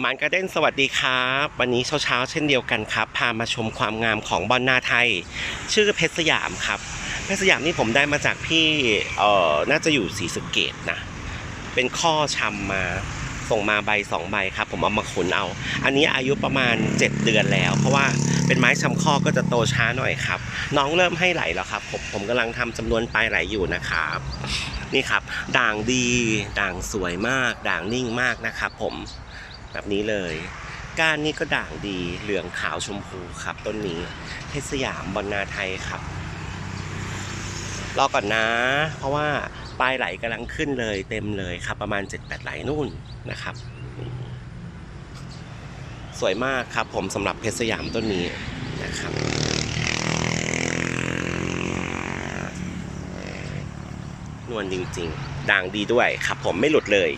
หมานกระเด้นสวัสดีครับ วันนี้เช้าๆเช่นเดียวกันครับ พามาชมความงามของบอลนาไทย ชื่อเพชรสยามครับ เพชรสยามนี่ผมได้มาจากพี่เอ่อน่าจะอยู่ศรีสเกดนะ เป็นข้อชำมาส่งมาใบสองใบครับ ผมเอามาขุนเอา อันนี้อายุประมาณ 7 เดือนแล้ว เพราะว่าเป็นไม้ชำข้อก็จะโตช้าหน่อยครับ น้องเริ่มให้ไหลแล้วครับ ผมผมกำลังทำจำนวนปลายไหลอยู่นะครับ นี่ครับ ด่างดี ด่างสวยมาก ด่างนิ่งมากนะครับ ผม แบบนี้เลยก้านนี่ก็ด่างดีเหลืองขาวชมพูครับ ต้นนี้เพชรสยามบอลนาไทยครับรอก่อนนะ เพราะว่าปลายไหลกำลังขึ้นเลยเต็มเลยครับ ประมาณ 7-8 ไหลนู่นนะครับ สวยมากครับผมสำหรับเพชรสยามต้นนี้นะครับนวลจริงๆ ด่างดีด้วยครับผมไม่หลุดเลย